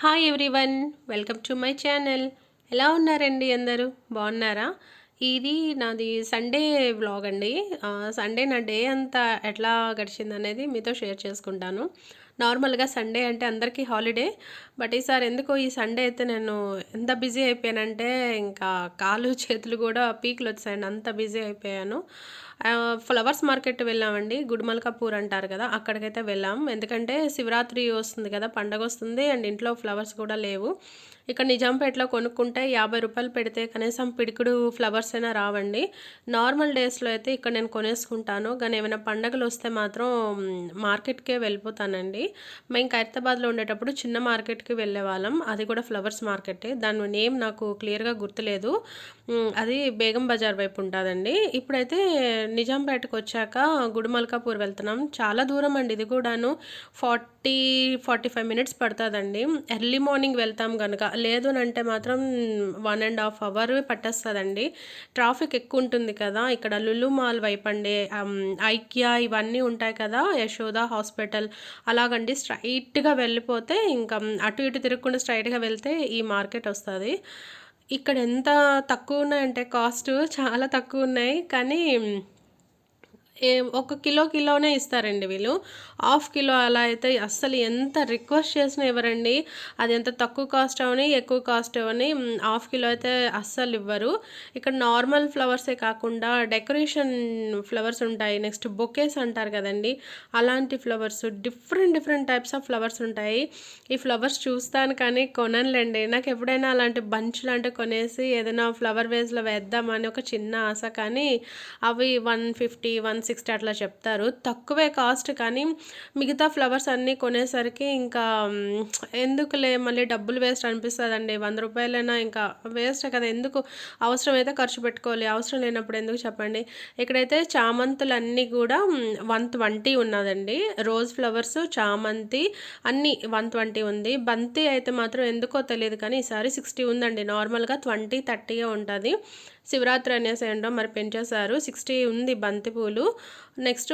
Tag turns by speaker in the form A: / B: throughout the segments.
A: Hi everyone welcome to my channel ఎలా ఉన్నారండి అందరూ? బాగున్నారా? ఇది నాది సండే వ్లాగ్ అండి. సండే నా డే అంతా ఎట్లా గడిచింది అనేది మీతో షేర్ చేసుకుంటాను. నార్మల్గా సండే అంటే అందరికీ హాలిడే బట్ ఈసారి ఎందుకో ఈ సండే అయితే నేను ఎంత బిజీ అయిపోయానంటే ఇంకా కాలు చేతులు కూడా పీకులు వచ్చాయండి. అంత బిజీ అయిపోయాను. ఫ్లవర్స్ మార్కెట్ వెళ్ళామండి. గుడిమల్కాపూర్ అంటారు కదా అక్కడికైతే వెళ్ళాం. ఎందుకంటే శివరాత్రి వస్తుంది కదా పండగ వస్తుంది అండ్ ఇంట్లో ఫ్లవర్స్ కూడా లేవు. ఇక్కడ నిజాంపేటలో కొనుక్కుంటే యాభై రూపాయలు పెడితే కనీసం పిడికుడు ఫ్లవర్స్ అయినా రావండి. నార్మల్ డేస్లో అయితే ఇక్కడ నేను కొనేసుకుంటాను. కానీ ఏమైనా పండగలు వస్తే మాత్రం మార్కెట్కే వెళ్ళిపోతానండి. మేము ఖైరతాబాద్లో ఉండేటప్పుడు చిన్న మార్కెట్కి వెళ్ళేవాళ్ళం. అది కూడా ఫ్లవర్స్ మార్కెటే. దాని నేమ్ నాకు క్లియర్గా గుర్తులేదు. అది బేగం బజార్ వైపు ఉంటుందండి. ఇప్పుడైతే నిజాంపేటకు వచ్చాక గుడిమల్కాపూర్ వెళ్తున్నాం. చాలా దూరం అండి. ఇది కూడాను ఫార్టీ ఫార్టీ ఫైవ్ మినిట్స్ పడుతుందండి. ఎర్లీ మార్నింగ్ వెళ్తాం కనుక లేదు అని అంటే మాత్రం వన్ అండ్ హాఫ్ అవర్ పట్టేస్తుందండి. ట్రాఫిక్ ఎక్కువ ఉంటుంది కదా ఇక్కడ లులు మాల్ వైపు అండి ఐక్యా ఇవన్నీ ఉంటాయి కదా యశోద హాస్పిటల్. అలాగండి స్ట్రైట్గా వెళ్ళిపోతే ఇంకా అటు ఇటు తిరగకుండా స్ట్రైట్గా వెళ్తే ఈ మార్కెట్ వస్తుంది. ఇక్కడ ఎంత తక్కువ ఉన్నాయంటే కాస్ట్ చాలా తక్కువ ఉన్నాయి కానీ ఒక కిలో కిలోనే ఇస్తారండి వీళ్ళు. హాఫ్ కిలో అలా అయితే అస్సలు ఎంత రిక్వెస్ట్ చేసినా ఇవ్వరండి. అది ఎంత తక్కువ కాస్ట్ అవని ఎక్కువ కాస్ట్ అవని హాఫ్ కిలో అయితే అస్సలు ఇవ్వరు. ఇక్కడ నార్మల్ ఫ్లవర్సే కాకుండా డెకరేషన్ ఫ్లవర్స్ ఉంటాయి. నెక్స్ట్ బొకేస్ అంటారు కదండి. అలాంటి flowers different different types of flowers ఉంటాయి. ఈ ఫ్లవర్స్ చూస్తాను కానీ కొననులేండి. నాకు ఎప్పుడైనా అలాంటి బంచ్ లాంటివి కొనేసి ఏదైనా ఫ్లవర్ వేస్లో వేద్దామని ఒక చిన్న ఆశ కానీ అవి వన్ ఫిఫ్టీ వన్ సిక్స్టీ అట్లా చెప్తారు. తక్కువే కాస్ట్ కానీ మిగతా ఫ్లవర్స్ అన్నీ కొనేసరికి ఇంకా ఎందుకులే మళ్ళీ డబ్బులు వేస్ట్ అనిపిస్తుందండి. వంద రూపాయలైనా ఇంకా వేస్ట్ కదా ఎందుకు అవసరమైతే ఖర్చు పెట్టుకోవాలి. అవసరం లేనప్పుడు ఎందుకు చెప్పండి? ఇక్కడైతే చామంతులన్నీ కూడా వన్ ట్వంటీ ఉన్నదండి. రోజ్ ఫ్లవర్స్ చామంతి అన్నీ వన్ ట్వంటీ ఉంది. బంతి అయితే మాత్రం ఎందుకో తెలియదు కానీ ఈసారి సిక్స్టీ ఉందండి. నార్మల్గా ట్వంటీ థర్టీగా ఉంటుంది. శివరాత్రి అనేసి ఏంటో మరి పెంచేశారు. సిక్స్టీ ఉంది బంతిపూలు. నెక్స్ట్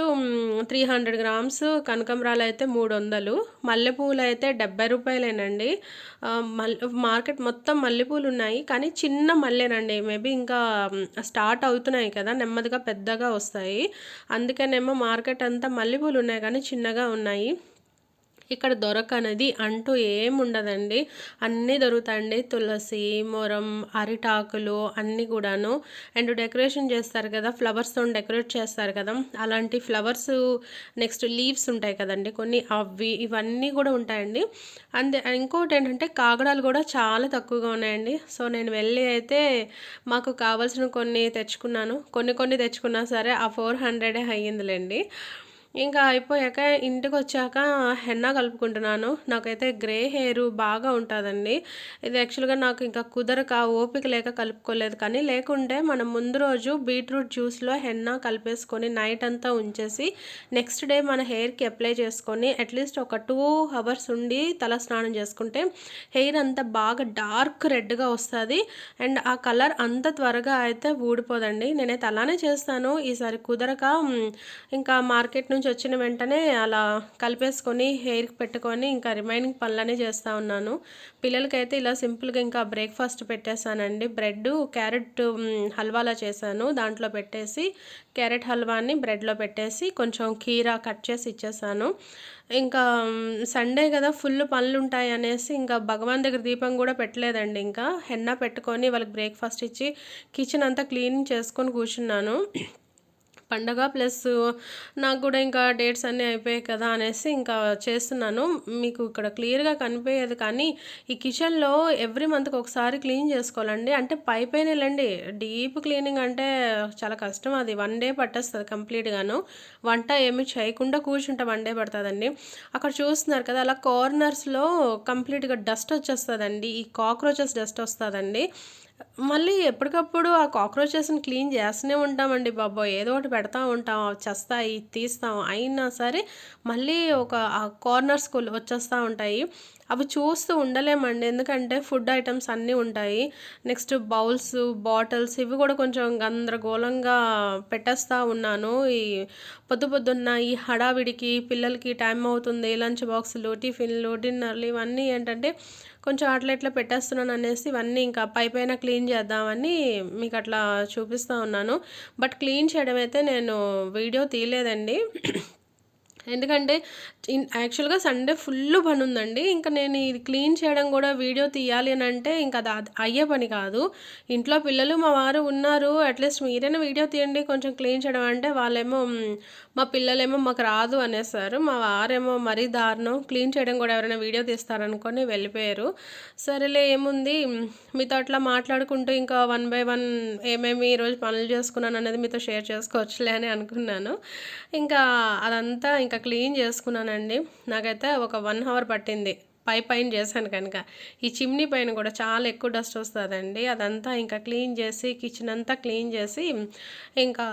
A: త్రీ హండ్రెడ్ గ్రామ్స్ కనకంబరాలు అయితే మూడు వందలు మల్లెపూలు అయితే డెబ్బై రూపాయలేనండి. మల్లె మార్కెట్ మొత్తం మల్లెపూలు ఉన్నాయి కానీ చిన్న మల్లెనండి. మేబీ ఇంకా స్టార్ట్ అవుతున్నాయి కదా. నెమ్మదిగా పెద్దగా వస్తాయి. అందుకనేమో మార్కెట్ అంతా మల్లెపూలు ఉన్నాయి కానీ చిన్నగా ఉన్నాయి. ఇక్కడ దొరకనది అంటూ ఏం ఉండదండి అన్నీ దొరుకుతాయండి. తులసి మొరం అరిటాకులు అన్నీ కూడాను. అండ్ డెకరేషన్ చేస్తారు కదా ఫ్లవర్స్తో డెకరేట్ చేస్తారు కదా. అలాంటి ఫ్లవర్స్ నెక్స్ట్ లీవ్స్ ఉంటాయి కదండి. కొన్ని అవి ఇవన్నీ కూడా ఉంటాయండి. అంతే ఇంకోటి ఏంటంటే కాగడాలు కూడా చాలా తక్కువగా ఉన్నాయండి. సో నేను వెళ్ళి అయితే మాకు కావాల్సిన కొన్ని తెచ్చుకున్నాను. కొన్ని కొన్ని తెచ్చుకున్నా సరే ఆ ఫోర్ హండ్రెడే అయ్యిందిలేండి. ఇంకా అయిపోయాక ఇంటికి వచ్చాక హెన్నా కలుపుకుంటున్నాను. నాకైతే గ్రే హెయిర్ బాగా ఉంటుందండి. ఇది యాక్చువల్గా నాకు ఇంకా కుదరక ఓపిక లేక కలుపుకోలేదు. కానీ లేకుంటే మనం ముందు రోజు బీట్రూట్ జ్యూస్లో హెన్నా కలిపేసుకొని నైట్ అంతా ఉంచేసి నెక్స్ట్ డే మన హెయిర్కి అప్లై చేసుకొని అట్లీస్ట్ ఒక టూ అవర్స్ ఉండి తల స్నానం చేసుకుంటే హెయిర్ అంతా బాగా డార్క్ రెడ్గా వస్తుంది. అండ్ ఆ కలర్ అంత త్వరగా అయితే ఊడిపోదండి. నేనైతే అలానే చేస్తాను. ఈసారి కుదరక ఇంకా మార్కెట్ నుంచి వచ్చిన వెంటనే అలా కలిపేసుకొని హెయిర్కి పెట్టుకొని ఇంకా రిమైనింగ్ పనులనే చేస్తూ ఉన్నాను. పిల్లలకైతే ఇలా సింపుల్గా ఇంకా బ్రేక్ఫాస్ట్ పెట్టేశానండి. బ్రెడ్ క్యారెట్ హల్వాలా చేశాను. దాంట్లో పెట్టేసి క్యారెట్ హల్వాని బ్రెడ్లో పెట్టేసి కొంచెం కీరా కట్ చేసి ఇచ్చేసాను ఇంకా సండే కదా ఫుల్ పనులు ఉంటాయి అనేసి ఇంకా భగవాన్ దగ్గర దీపం కూడా పెట్టలేదండి ఇంకా. హెన్నా పెట్టుకొని వాళ్ళకి బ్రేక్ఫాస్ట్ ఇచ్చి కిచెన్ అంతా క్లీన్ చేసుకొని కూర్చున్నాను. పండగ ప్లస్ నాకు కూడా ఇంకా డేట్స్ అన్నీ అయిపోయాయి కదా అనేసి ఇంకా చేస్తున్నాను. మీకు ఇక్కడ క్లియర్గా కనిపించేది కానీ ఈ కిచెన్లో ఎవ్రీ మంత్కి ఒకసారి క్లీన్ చేసుకోవాలండి. అంటే పై పైన వెళ్ళండి. డీప్ క్లీనింగ్ అంటే చాలా కష్టం అది. వన్ డే పట్టేస్తుంది కంప్లీట్గాను. వంట ఏమి చేయకుండా కూర్చుంటే వన్ డే పడుతుందండి. అక్కడ చూస్తున్నారు కదా అలా కార్నర్స్లో కంప్లీట్గా డస్ట్ వచ్చేస్తుందండి. ఈ కాక్రోచెస్ డస్ట్ వస్తుందండి. మళ్ళీ ఎప్పటికప్పుడు ఆ కాక్రోచెస్ని క్లీన్ చేస్తూనే ఉంటామండి బాబో ఏదో ఒకటి పెడతా ఉంటాం అవి చస్తాయి తీస్తాం. అయినా సరే మళ్ళీ ఒక ఆ కార్నర్స్కి వచ్చేస్తూ ఉంటాయి. అవి చూస్తూ ఉండలేమండి. ఎందుకంటే ఫుడ్ ఐటమ్స్ అన్నీ ఉంటాయి. నెక్స్ట్ బౌల్స్ బాటిల్స్ ఇవి కూడా కొంచెం గందరగోళంగా పెట్టేస్తూ ఉన్నాను. ఈ పొద్దు పొద్దున్న ఈ హడావిడికి పిల్లలకి టైం అవుతుంది. లంచ్ బాక్సులు టిఫిన్లు డిన్నర్లు ఇవన్నీ ఏంటంటే కొంచెం అట్లా ఇట్లా పెట్టేస్తున్నాను అనేసి ఇవన్నీ ఇంకా పై పైన క్లీన్ చేద్దామని మీకు అట్లా చూపిస్తూ ఉన్నాను. బట్ క్లీన్ చేయడం అయితే నేను వీడియో తీయలేదండి. ఎందుకంటే యాక్చువల్గా సండే ఫుల్ పని ఉందండి ఇంకా నేను ఇది క్లీన్ చేయడం కూడా వీడియో తీయాలి అని అంటే ఇంకా అది అది అయ్యే పని కాదు. ఇంట్లో పిల్లలు మా వారు ఉన్నారు. అట్లీస్ట్ మీరైనా వీడియో తీయండి. కొంచెం క్లీన్ చేయడం అంటే వాళ్ళేమో మా పిల్లలేమో మాకు రాదు అనేసారు. మా వారేమో మరీ దారుణం. క్లీన్ చేయడం కూడా ఎవరైనా వీడియో తీస్తారనుకొని వెళ్ళిపోయారు. సరేలే ఏముంది? మీతో అట్లా మాట్లాడుకుంటూ ఇంకా వన్ బై వన్ ఏమేమి ఈరోజు పనులు చేసుకున్నాను అనేది మీతో షేర్ చేసుకోవచ్చులే అని అనుకున్నాను. ఇంకా అదంతా ఇంకా క్లీన్ చేసుకున్నానండి. నాకైతే ఒక వన్ అవర్ పట్టింది. పై పైన చేశాను కనుక. ఈ చిమ్నీ పైన కూడా చాలా ఎక్కువ డస్ట్ వస్తుందండి. అదంతా ఇంకా క్లీన్ చేసి కిచెన్ అంతా క్లీన్ చేసి ఇంకా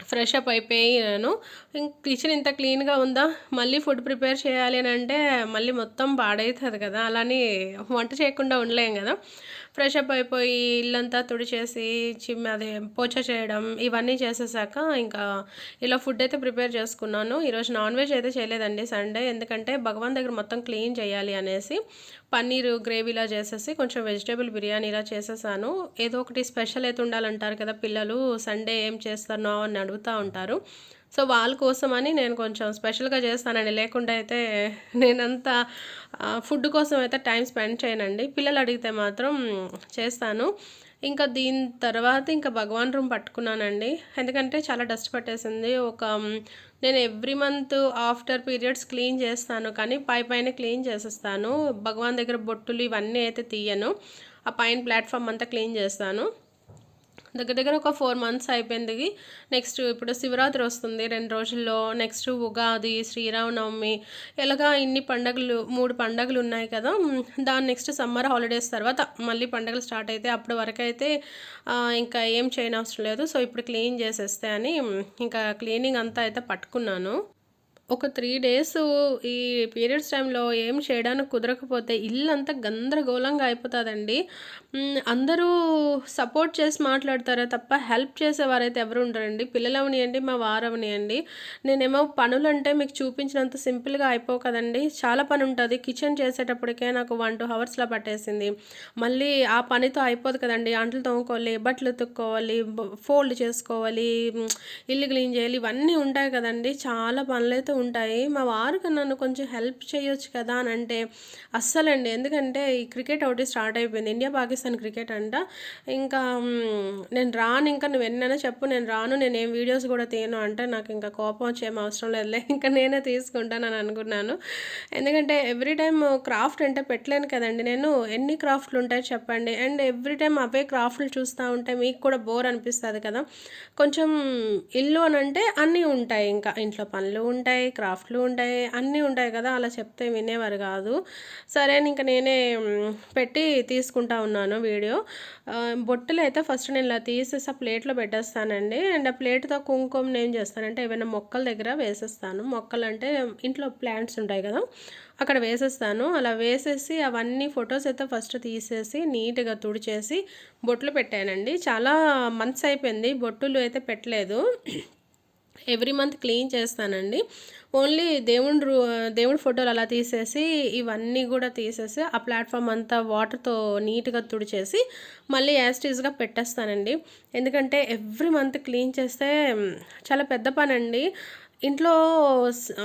A: ఫ్రెష్ అప్ అయిపోయాను కిచెన్ ఇంత క్లీన్గా ఉందా? మళ్ళీ ఫుడ్ ప్రిపేర్ చేయాలి అని అంటే మళ్ళీ మొత్తం పాడవుతుంది కదా. అలానే వంట చేయకుండా ఉండలేం కదా. ఫ్రెష్ అప్ అయిపోయి ఇల్లంతా తుడిచేసి చిమ్ అదే పోచ చేయడం ఇవన్నీ చేసేసాక ఇంకా ఇలా ఫుడ్ అయితే ప్రిపేర్ చేసుకున్నాను. ఈరోజు నాన్ వెజ్ అయితే చేయలేదండి సండే. ఎందుకంటే భగవాన్ దగ్గర మొత్తం క్లీన్ చేయాలి అనేసి పన్నీరు గ్రేవీలా చేసేసి కొంచెం వెజిటేబుల్ బిర్యానీ ఇలా చేసేసాను. ఏదో ఒకటి స్పెషల్ అయితే ఉండాలంటారు కదా పిల్లలు సండే ఏం చేస్తానో అని అడుగుతూ ఉంటారు. సో వాళ్ళ కోసమని నేను కొంచెం స్పెషల్గా చేస్తానండి లేకుండా అయితే నేనంతా ఫుడ్ కోసం అయితే టైం స్పెండ్ చేయనండి. పిల్లలు అడిగితే మాత్రం చేస్తాను. ఇంకా దీని తర్వాత ఇంకా భగవాన్ రూమ్ పట్టుకున్నానండి. ఎందుకంటే చాలా డస్ట్ పట్టేసింది. ఒక నేను every month after periods clean చేస్తాను కానీ పై పైన క్లీన్ చేసేస్తాను. భగవాన్ దగ్గర బొట్టులు ఇవన్నీ అయితే తీయను. ఆ పైన ప్లాట్ఫామ్ అంతా క్లీన్ చేస్తాను. దగ్గర దగ్గర ఒక ఫోర్ మంత్స్ అయిపోయింది. నెక్స్ట్ ఇప్పుడు శివరాత్రి వస్తుంది. రెండు రోజుల్లో నెక్స్ట్ ఉగాది శ్రీరామనవమి ఇలాగా ఇన్ని పండగలు మూడు పండగలు ఉన్నాయి కదా. దాని నెక్స్ట్ సమ్మర్ హాలిడేస్ తర్వాత మళ్ళీ పండగలు స్టార్ట్ అయితే అప్పటి వరకు అయితే ఇంకా ఏం చేయనవసరం లేదు. సో ఇప్పుడు క్లీన్ చేసేస్తే అని ఇంకా క్లీనింగ్ అంతా అయితే పట్టుకున్నాను. ఒక త్రీ డేస్ ఈ పీరియడ్స్ టైంలో ఏం చేయడానికి కుదరకపోతే ఇల్లు అంతా గందరగోళంగా అయిపోతుందండి. అందరూ సపోర్ట్ చేసి మాట్లాడతారే తప్ప హెల్ప్ చేసేవారైతే ఎవరు ఉండరండి. పిల్లలు అవనియండి మా వారు అవనియండి నేనేమో పనులు అంటే మీకు చూపించినంత సింపుల్గా అయిపోవు కదండి. చాలా పని ఉంటుంది. కిచెన్ చేసేటప్పటికే నాకు వన్ టూ అవర్స్లో పట్టేసింది. మళ్ళీ ఆ పనితో అయిపోదు కదండి. అంట్లు తోముకోవాలి బట్టలు ఉతుక్కోవాలి ఫోల్డ్ చేసుకోవాలి ఇల్లు క్లీన్ చేయాలి ఇవన్నీ ఉంటాయి కదండి. చాలా పనులు అయితే ఉంటాయి. మా వారికి నన్ను కొంచెం హెల్ప్ చేయొచ్చు కదా అని అంటే అస్సలండి. ఎందుకంటే ఈ క్రికెట్ ఒకటి స్టార్ట్ అయిపోయింది. ఇండియా పాకిస్తాన్ క్రికెట్ అంట. ఇంకా నేను రాను ఇంకా నువ్వు ఎన్నైనా చెప్పు నేను రాను నేను ఏం వీడియోస్ కూడా తీయను అంటే నాకు ఇంకా కోపం వచ్చేం అవసరం లేదులే. ఇంకా నేనే తీసుకుంటాను అని అనుకున్నాను. ఎందుకంటే ఎవ్రీ టైం క్రాఫ్ట్ అంటే పెట్టలేను కదండి. నేను ఎన్ని క్రాఫ్ట్లు ఉంటాయి చెప్పండి. అండ్ ఎవ్రీ టైం అవే క్రాఫ్ట్లు చూస్తూ ఉంటే మీకు కూడా బోర్ అనిపిస్తుంది కదా. కొంచెం ఇల్లు అని అంటే అన్నీ ఉంటాయి. ఇంకా ఇంట్లో పనులు ఉంటాయి. క్రాఫ్ట్లు ఉంటాయి అన్నీ ఉంటాయి కదా అలా చెప్తే వినేవారు కాదు. సరే అని ఇంకా నేనే పెట్టి తీసుకుంటా ఉన్నాను వీడియో. బొట్టులు అయితే ఫస్ట్ నేను ఇలా తీసేసి ఆ ప్లేట్లో పెట్టేస్తానండి. అండ్ ఆ ప్లేట్తో కుంకుమ ఏం చేస్తానంటే ఏమైనా మొక్కల దగ్గర వేసేస్తాను. మొక్కలు అంటే ఇంట్లో ప్లాంట్స్ ఉంటాయి కదా అక్కడ వేసేస్తాను. అలా వేసేసి అవన్నీ ఫొటోస్ అయితే ఫస్ట్ తీసేసి నీట్గా తుడిచేసి బొట్లు పెట్టానండి. చాలా మంత్స్ అయిపోయింది బొట్టులు అయితే పెట్టలేదు. ఎవ్రీ మంత్ క్లీన్ చేస్తానండి. ఓన్లీ దేవుని రూ దేవుడి ఫోటోలు అలా తీసేసి ఇవన్నీ కూడా తీసేసి ఆ ప్లాట్ఫామ్ అంతా వాటర్తో నీట్గా తుడిచేసి మళ్ళీ యాస్టీజ్గా పెట్టేస్తానండి. ఎందుకంటే ఎవ్రీ మంత్ క్లీన్ చేస్తే చాలా పెద్ద పని అండి ఇంట్లో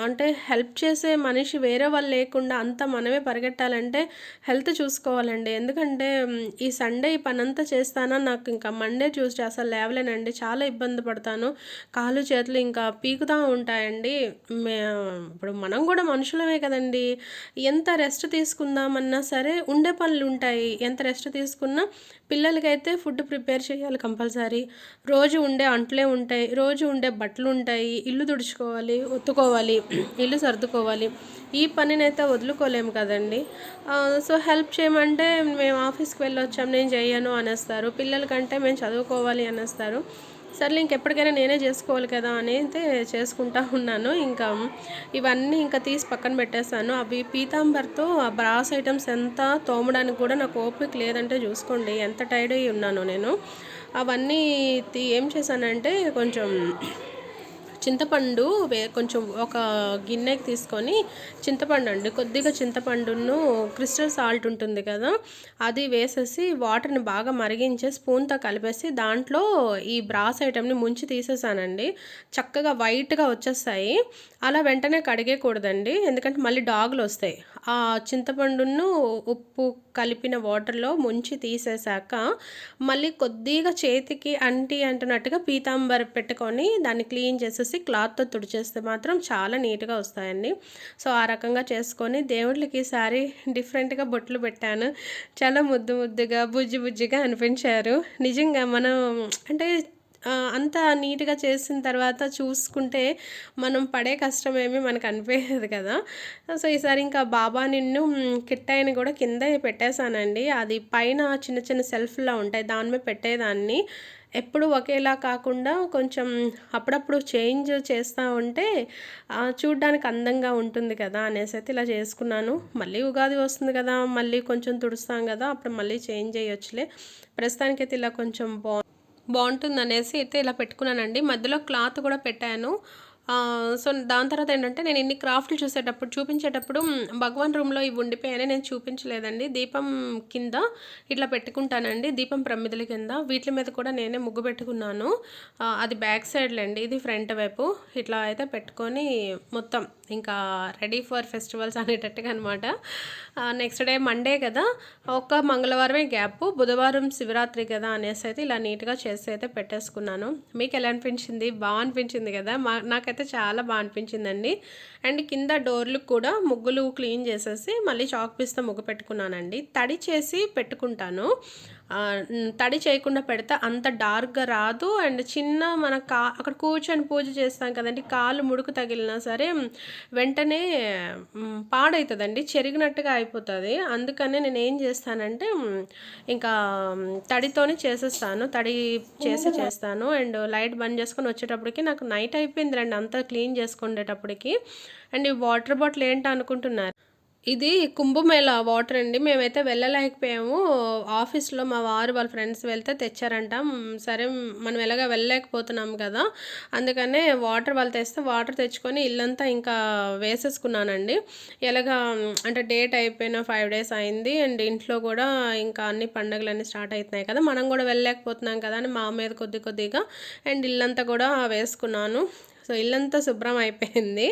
A: అంటే హెల్ప్ చేసే మనిషి వేరే వాళ్ళు లేకుండా అంతా మనమే పరిగెట్టాలంటే హెల్త్ చూసుకోవాలండి. ఎందుకంటే ఈ సండే ఈ పని అంతా చేస్తానా? నాకు ఇంకా మండే ట్యూస్డే అసలు లేవలేనండి. చాలా ఇబ్బంది పడతాను. కాళ్ళు చేతులు ఇంకా పీకుతూ ఉంటాయండి. మే- ఇప్పుడు మనం కూడా మనుషులమే కదండి. ఎంత రెస్ట్ తీసుకుందామన్నా సరే ఉండే పనులు ఉంటాయి. ఎంత రెస్ట్ తీసుకున్నా పిల్లలకైతే ఫుడ్ ప్రిపేర్ చేయాలి కంపల్సరీ. రోజు ఉండే అంట్లే ఉంటాయి. రోజు ఉండే బట్టలు ఉంటాయి. ఇల్లు తుడుచుకో చేసుకోవాలి ఉత్తుకోవాలి ఇల్లు సర్దుకోవాలి. ఈ పనినైతే వదులుకోలేము కదండి. సో హెల్ప్ చేయమంటే మేము ఆఫీస్కి వెళ్ళొచ్చాం నేను చేయను అనేస్తారు. పిల్లలకంటే మేము చదువుకోవాలి అనేస్తారు. సర్లే ఇంకెప్పటికైనా నేనే చేసుకోవాలి కదా అని అయితే చేసుకుంటా ఉన్నాను. ఇంకా ఇవన్నీ ఇంకా తీసి పక్కన పెట్టేస్తాను అవి పీతాంబర్తో ఆ బ్రాస్ ఐటమ్స్ ఎంత తోమడానికి కూడా నాకు ఓపిక లేదంటే చూసుకోండి ఎంత టైర్డ్ అయ్యి ఉన్నాను నేను. అవన్నీ తీ- ఏం చేశానంటే కొంచెం చింతపండు వే కొంచెం ఒక గిన్నెకి తీసుకొని చింతపండు అండి. కొద్దిగా చింతపండును క్రిస్టల్ సాల్ట్ ఉంటుంది కదా అది వేసేసి వాటర్ని బాగా మరిగించే స్పూన్తో కలిపేసి దాంట్లో ఈ బ్రాస్ ఐటెంని ముంచి తీసేసానండి. చక్కగా వైట్గా వచ్చేస్తాయి. అలా వెంటనే కడిగేయకూడదండి ఎందుకంటే మళ్ళీ డాగులు వస్తాయి. ఆ చింతపండును ఉప్పు కలిపిన వాటర్లో ముంచి తీసేశాక మళ్ళీ కొద్దిగా చేతికి అంటి అంటున్నట్టుగా పీతాంబర్ పెట్టుకొని దాన్ని క్లీన్ చేసేసి క్లాత్తో తుడిచేస్తే మాత్రం చాలా నీట్గా వస్తాయండి. సో ఆ రకంగా చేసుకొని దేవుళ్ళకి ఈసారి డిఫరెంట్గా బొట్లు పెట్టాను. చాలా ముద్దు ముద్దుగా బుజ్జి బుజ్జిగా అనిపించారు. నిజంగా మనం అంటే అంత నీట్గా చేసిన తర్వాత చూసుకుంటే మనం పడే కష్టం ఏమీ మనకు అనిపించదు కదా. సో ఈసారి ఇంకా బాబా నిన్ను కిట్టాయిని కూడా కింద పెట్టేశానండి. అది పైన చిన్న చిన్న సెల్ఫ్లా ఉంటాయి. దాని మీద పెట్టేదాన్ని. ఎప్పుడు ఒకేలా కాకుండా కొంచెం అప్పుడప్పుడు చేంజ్ చేస్తూ ఉంటే చూడ్డానికి అందంగా ఉంటుంది కదా అనేసి అయితే ఇలా చేసుకున్నాను. మళ్ళీ ఉగాది వస్తుంది కదా మళ్ళీ కొంచెం తుడుస్తాం కదా అప్పుడు మళ్ళీ చేంజ్ చేయొచ్చులే. ప్రస్తుతానికైతే ఇలా కొంచెం బా బాగుంటుంది అనేసి అయితే ఇలా పెట్టుకున్నానండి. మధ్యలో క్లాత్ కూడా పెట్టాను. సో దాని తర్వాత ఏంటంటే నేను ఇన్ని క్రాఫ్ట్లు చూసేటప్పుడు చూపించేటప్పుడు భగవాన్ రూమ్లో ఇవి ఉండిపోయాయని నేను చూపించలేదండి. దీపం కింద ఇట్లా పెట్టుకుంటానండి. దీపం ప్రమిదల కింద. వీటి మీద కూడా నేనే ముగ్గు పెట్టుకున్నాను. అది బ్యాక్ సైడ్లండి. ఇది ఫ్రంట్ వైపు. ఇట్లా అయితే పెట్టుకొని మొత్తం ఇంకా రెడీ ఫర్ ఫెస్టివల్స్ అనేటట్టుగా అనమాట నెక్స్ట్ డే మండే కదా. ఒక మంగళవారమే గ్యాప్. బుధవారం శివరాత్రి కదా అనేసి అయితే ఇలా నీట్గా చేసి అయితే పెట్టేసుకున్నాను. మీకు ఎలా అనిపించింది? బాగా అనిపించింది కదా. మా నాకు నాకైతే చాలా బాగా అనిపించిందండి. అండ్ కింద డోర్లు కూడా ముగ్గులు క్లీన్ చేసేసి మళ్ళీ చాక్ పీస్తో ముగ్గు పెట్టుకున్నానండి. తడి చేసి పెట్టుకుంటాను. తడి చేయకుండా పెడితే అంత డార్క్గా రాదు. అండ్ చిన్న మన కా అక్కడ కూర్చొని పూజ చేస్తాం కదండి కాలు ముడుకు తగిలినా సరే వెంటనే పాడవుతుందండి చెరిగినట్టుగా అయిపోతుంది. అందుకనే నేను ఏం చేస్తానంటే ఇంకా తడితోనే చేసేస్తాను తడి చేసి చేస్తాను. అండ్ లైట్ బంద్ చేసుకొని వచ్చేటప్పటికి నాకు నైట్ అయిపోయింది రండి అంతా క్లీన్ చేసుకునేటప్పటికి. అండ్ ఈ వాటర్ బాటిల్ ఏంటి అనుకుంటున్నారు ఇది కుంభమేళ వాటర్ అండి. మేమైతే వెళ్ళలేకపోయాము. ఆఫీస్లో మా వారు వాళ్ళ ఫ్రెండ్స్ వెళ్తే తెచ్చారంట. సరే మనం ఎలాగ వెళ్ళలేకపోతున్నాం కదా. అందుకనే వాటర్ వాళ్ళు తెస్తే వాటర్ తెచ్చుకొని ఇల్లంతా ఇంకా వేసేసుకున్నానండి. ఎలాగా అంటే డేట్ అయిపోయిన ఫైవ్ డేస్ అయింది. అండ్ ఇంట్లో కూడా ఇంకా అన్ని పండుగలన్నీ స్టార్ట్ అవుతున్నాయి కదా. మనం కూడా వెళ్ళలేకపోతున్నాం కదా అని మా మీద కొద్ది కొద్దిగా అండ్ ఇల్లంతా కూడా వేసుకున్నాను. సో ఇల్లంతా శుభ్రం అయిపోయింది.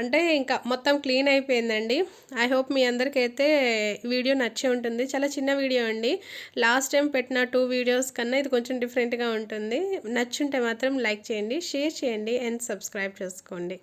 A: అంటే ఇంకా మొత్తం క్లీన్ అయిపోయిందండి. ఐ హోప్ మీ అందరికైతే వీడియో నచ్చే ఉంటుంది. చాలా చిన్న వీడియో అండి. లాస్ట్ టైం పెట్టిన టూ వీడియోస్ కన్నా ఇది కొంచెం డిఫరెంట్గా ఉంటుంది. నచ్చుంటే మాత్రం లైక్ చేయండి షేర్ చేయండి అండ్ సబ్స్క్రైబ్ చేసుకోండి.